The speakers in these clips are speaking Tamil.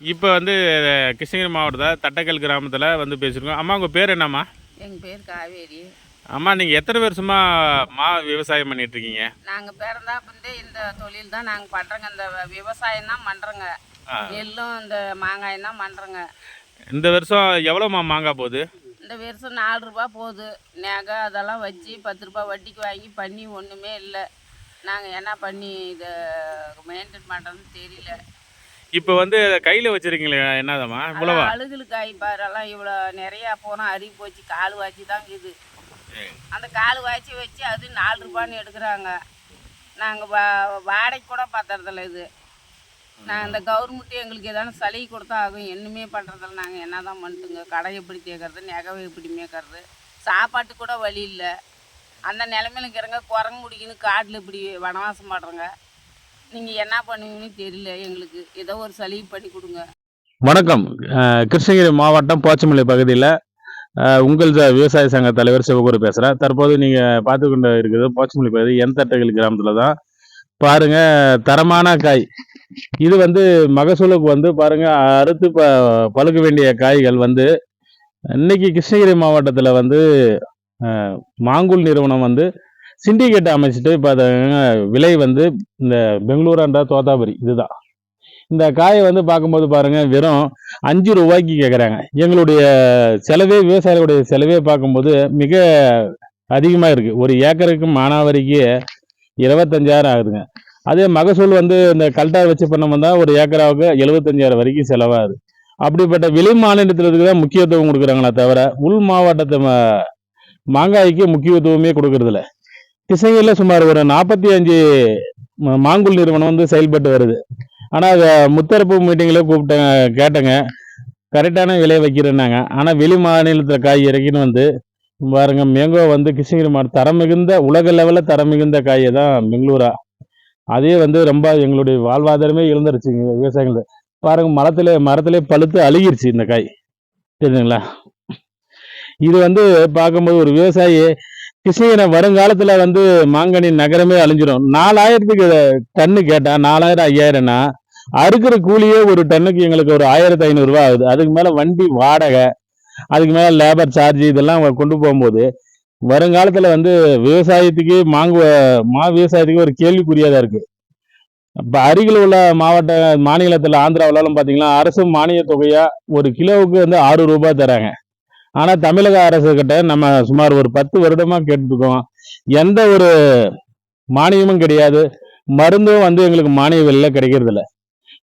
இப்போ வந்து கிருஷ்ணகிரி மாவட்டத்தில் தட்டக்கல் கிராமத்தில் வந்து பேசியிருக்கோம் அம்மா உங்கள் பேர் என்னம்மா? எங்கள் பேர் காவேரி. அம்மா நீங்கள் எத்தனை வருஷமாக மா விவசாயம் பண்ணிட்டு இருக்கீங்க? நாங்கள் பிறந்தாப்பிருந்து இந்த தொழில் தான் நாங்கள் பண்ணுறோங்க இந்த விவசாயம் தான் பண்ணுறோங்க ஆ. நெல்லும் இந்த மாங்காயும் தான் பண்ணுறோங்க இந்த வருஷம் எவ்வளோம்மா மாங்காய் போகுது? இந்த வருஷம் நாலு ரூபா போகுது. நகை அதெல்லாம் வச்சு பத்து ரூபா வட்டிக்கு வாங்கி பண்ணி ஒன்றுமே இல்லை. நாங்கள் என்ன பண்ணி இதை மெயின்டைன் பண்ணுறோன்னு தெரியல. இப்போ வந்து கையில் வச்சுருக்கீங்களே என்னதாம்மா? இவ்வளோவா அதான் அழுகலுக்காய் பாரெல்லாம் இவ்வளோ நிறையா போனால் அருகி போச்சு கால் வாச்சி தான் இருக்குது அந்த கால் வாய்ச்சி வச்சு அது நாலு ரூபான்னு எடுக்கிறாங்க. நாங்கள் வா வாடகைக்கு கூட பார்த்துறதில்ல இது. நான் இந்த கவர்மெண்ட்டு எங்களுக்கு எதான சலுகை கொடுத்தா ஆகும் என்னமே பண்ணுறதில்ல நாங்கள் என்ன தான் பண்ணிட்டுங்க கடை எப்படி தேக்கிறது நகவை எப்படி மேய்க்கிறது? சாப்பாட்டு கூட வழி இல்லை. அந்த நிலமையில இருக்கிறங்க குரங்கு முடிக்கணும் காட்டில் இப்படி வனவாசம் பண்ணுறோங்க நீங்கள் என்ன பண்ணுவீங்கன்னு தெரியல. எங்களுக்கு ஏதோ ஒரு சலுகை பண்ணி கொடுங்க. வணக்கம். கிருஷ்ணகிரி மாவட்டம் போச்சமல்லி பகுதியில் உங்கள் விவசாய சங்க தலைவர் சிவகுரு பேசுகிறேன் தற்போது நீங்கள் பார்த்து கொண்டு இருக்குது போச்சமல்லி பகுதி எந்தட்டகல் கிராமத்தில் தான். பாருங்க தரமான காய். இது வந்து மகசூலுக்கு வந்து பாருங்க அறுத்து ப பழுக்க வேண்டிய காய்கள் வந்து இன்னைக்கு கிருஷ்ணகிரி மாவட்டத்தில் வந்து மாங்குல் நிறுவனம் வந்து சிண்டிகேட் அமைச்சிட்டு பார்த்தாங்க விலை வந்து இந்த பெங்களூராண்டா தோத்தாபுரி இதுதான். இந்த காயை வந்து பார்க்கும்போது பாருங்க வெறும் அஞ்சு ரூபாய்க்கு கேட்குறாங்க எங்களுடைய செலவே விவசாயிகளுடைய செலவே பார்க்கும்போது மிக அதிகமாக இருக்குது ஒரு ஏக்கருக்கு மானாவரிக்கு இருபத்தஞ்சாயிரம் ஆகுதுங்க. அதே மகசூல் வந்து இந்த கல்டார் வச்சு பண்ணோம்னா தான் ஒரு ஏக்கராவுக்கு எழுபத்தஞ்சாயிரம் வரைக்கும் செலவாகுது. அப்படிப்பட்ட வெளி மாநிலத்திற்கு தான் முக்கியத்துவம் கொடுக்குறாங்களே தவிர உள் மாவட்டத்தை ம- மாங்காய்க்கு முக்கியத்துவமே கொடுக்கறதில்ல. கிருஷ்ணகிரியில் சுமார் ஒரு நாற்பத்தி அஞ்சு மாங்குல் நிறுவனம் வந்து செயல்பட்டு வருது. ஆனால் அதை முத்தரப்பு மீட்டிங்கில் கூப்பிட்டேங்க கேட்டேங்க. கரெக்டான விலையை வைக்கிறேன்னாங்க. ஆனால் வெளி மாநிலத்தில் காய் இறக்கின்னு வந்து பாருங்க மேங்கோ வந்து கிருஷ்ணகிரி மாவட்டம் தரம் மிகுந்த உலக லெவலில் தரம் மிகுந்த காயை தான் பெங்களூரா. அதே வந்து ரொம்ப எங்களுடைய வாழ்வாதாரமே இழந்துருச்சுங்க விவசாயிகள் பாருங்க மரத்துல மரத்திலே பழுத்து அழுகிருச்சு இந்த காய். தெரியுதுங்களா? இது வந்து பார்க்கும்போது ஒரு விவசாயி கிருஷ்ணகிரி வருங்காலத்தில் வந்து மாங்கனி நகரமே அழிஞ்சிடும் நாலாயிரத்துக்கு டன்னு கேட்டால் நாலாயிரம் ஐயாயிரம்னா அறுக்கிற கூலியே ஒரு டன்னுக்கு எங்களுக்கு ஒரு ஆயிரத்தி ஐநூறுரூவா ஆகுது. அதுக்கு மேலே வண்டி வாடகை அதுக்கு மேலே லேபர் சார்ஜ் இதெல்லாம் அவங்க கொண்டு போகும்போது வருங்காலத்தில் வந்து விவசாயத்துக்கு மாங்கு மா விவசாயத்துக்கு ஒரு கேள்விக்குறியாக தான் இருக்குது இப்போ அருகில் உள்ள மாவட்ட மாநிலத்தில் ஆந்திராவிலாலும் பார்த்தீங்கன்னா அரசு மானிய தொகையாக ஒரு கிலோவுக்கு வந்து ஆறு ரூபாய் தராங்க. ஆனால் தமிழக அரசுக்கிட்ட நம்ம சுமார் ஒரு பத்து வருடமாக கேட்டுருக்கோம் எந்த ஒரு மானியமும் கிடையாது. மருந்தும் வந்து எங்களுக்கு மானிய விலையில் கிடைக்கிறதில்ல.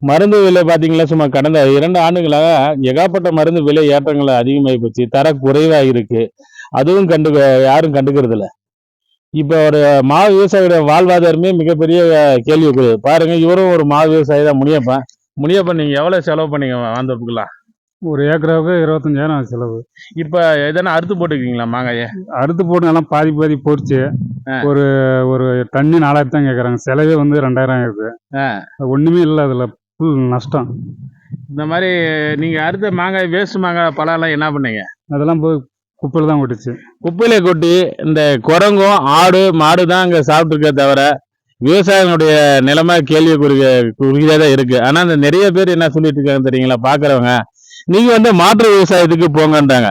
மருந்து விலை பார்த்தீங்களா சும்மா கடந்த இரண்டு ஆண்டுகளாக எகாப்பட்ட மருந்து விலை ஏற்றங்கள் அதிகமாகி போச்சு. தர குறைவாக இருக்குது அதுவும் கண்டு யாரும் கண்டுக்கிறதில்ல. இப்போ ஒரு மா விவசாயியோட வாழ்வாதாரமே மிகப்பெரிய கேள்வி இருக்குது பாருங்கள் இவரும் ஒரு மா விவசாயி தான் முனியப்பன் முனியப்பன் நீங்கள் எவ்வளோ செலவு பண்ணீங்க வாழ்ந்துருக்கலாம் ஒரு ஏக்கராவுக்கு இருபத்தஞ்சாயிரம் செலவு. இப்போ எதனா அறுத்து போட்டுருக்கீங்களா மாங்காயை? அறுத்து போட்டு நல்லா பாதி பாதி பொறிச்சு ஆ. ஒரு ஒரு டன்னு நாலாயிரத்து தான் கேட்குறாங்க செலவே வந்து ரெண்டாயிரம் ஆகுது. ஆ. ஒன்றுமே இல்லை அதில். ஃபுல் நஷ்டம். இந்த மாதிரி நீங்க அறுத்த மாங்காய் வேஸ்ட் மாங்காய் பழம்லாம் என்ன பண்ணீங்க? அதெல்லாம் போய் குப்பையில் தான் கொட்டுச்சு. குப்பையில கொட்டி இந்த குரங்கும் ஆடு மாடு தான் அங்கே சாப்பிட்டுருக்கே தவிர விவசாயிகளுடைய நிலைமை கேள்வி குறிக்க குறியாக தான் இருக்கு. ஆனா இந்த நிறைய பேர் என்ன சொல்லிட்டு இருக்காங்க தெரியுங்களா? பாக்குறவங்க நீங்க வந்து மாற்று விவசாயத்துக்கு போங்கன்றாங்க.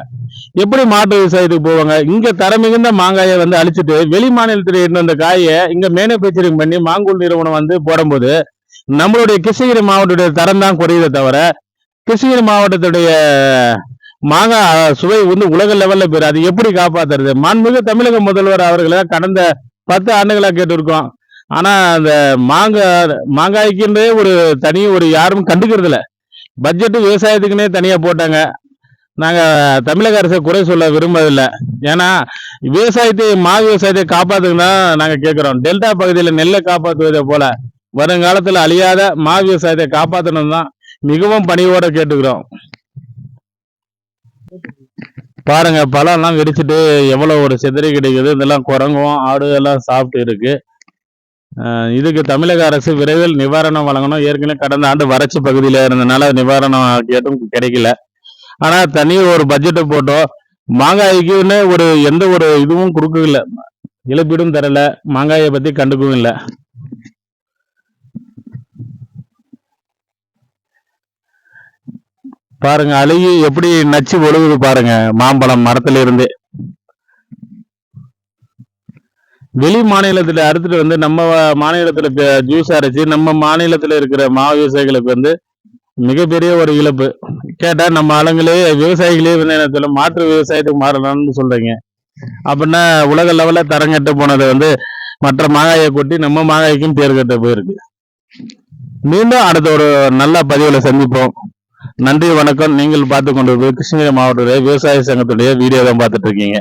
எப்படி மாற்று விவசாயத்துக்கு போவாங்க? இங்க தரம் மிகுந்த மாங்காயை வந்து அழிச்சிட்டு வெளி மாநிலத்தில் இருந்த அந்த காயை இங்க மேனுபேக்சரிங் பண்ணி மாங்கூல் நிறுவனம் வந்து போடும்போது நம்மளுடைய கிருஷ்ணகிரி மாவட்டத்துடைய தரம் தான் குறையுதே தவிர கிருஷ்ணகிரி மாவட்டத்துடைய மாங்காய் சுவை வந்து உலக லெவல்ல போயிரு அது எப்படி காப்பாத்துறது? மாண்புமிகு தமிழக முதல்வர் அவர்களை கடந்த பத்து ஆண்டுகளா கேட்டிருக்கோம். ஆனா அந்த மாங்காய் மாங்காய்க்குன்றே ஒரு தனி ஒரு யாரும் கண்டுக்கிறது இல்லை பட்ஜெட்டு விவசாயத்துக்குன்னே தனியாக போட்டாங்க. நாங்கள் தமிழக அரசை குறை சொல்ல விரும்பதில்லை ஏன்னா விவசாயத்தை மா விவசாயத்தை காப்பாத்துக்கு தான் கேட்குறோம் டெல்டா பகுதியில் நெல்லை காப்பாற்றுவதை போல வருங்காலத்தில் அழியாத மா விவசாயத்தை காப்பாற்றணும் தான் மிகவும் பணிவோட கேட்டுக்கிறோம். பாருங்க பழம்லாம் வெடிச்சிட்டு எவ்வளோ ஒரு சிதறி கிடைக்குது. இதெல்லாம் குரங்கும் ஆடு எல்லாம் சாப்பிட்டு இருக்கு. இதுக்கு தமிழக அரசு விரைவில் நிவாரணம் வழங்கணும். ஏற்கனவே கடந்த ஆண்டு வறட்சி பகுதியில் இருந்தனால நிவாரணம் கேட்டும் கிடைக்கல. ஆனால் தனி ஒரு பட்ஜெட்டை போட்டோம் மாங்காய்க்குன்னு ஒரு எந்த ஒரு இதுவும் கொடுக்கல. இழப்பீடும் தரல. மாங்காயை பற்றி கண்டுக்கவும் இல்லை. பாருங்க அழுகி எப்படி நச்சு ஒழுகுது பாருங்க. மாம்பழம் மரத்துல இருந்து வெளி மாநிலத்துல அறுத்துட்டு வந்து நம்ம மாநிலத்தில் மாநிலத்துல ஜூஸ் அரைச்சு நம்ம மாநிலத்துல இருக்கிற மா விவசாயிகளுக்கு வந்து மிகப்பெரிய ஒரு இழப்பு. கேட்டா நம்ம ஆளுங்களே விவசாயிகளே வந்து என்ன சொல்ல மாற்று விவசாயத்துக்கு மாறலாம்னு சொல்றீங்க. அப்படின்னா உலக லெவல்ல தரங்கட்டு போனது வந்து மற்ற மாங்காயை கொட்டி நம்ம மாங்காய்க்கும் பேர் கட்ட போயிருக்கு. மீண்டும் அடுத்த ஒரு நல்ல பதிவுல சந்திப்போம். நன்றி வணக்கம். நீங்கள் பார்த்து கொண்டிருப்பது கிருஷ்ணகிரி மாவட்டத்துடைய விவசாய சங்கத்துடைய வீடியோ தான் பார்த்துட்டு இருக்கீங்க.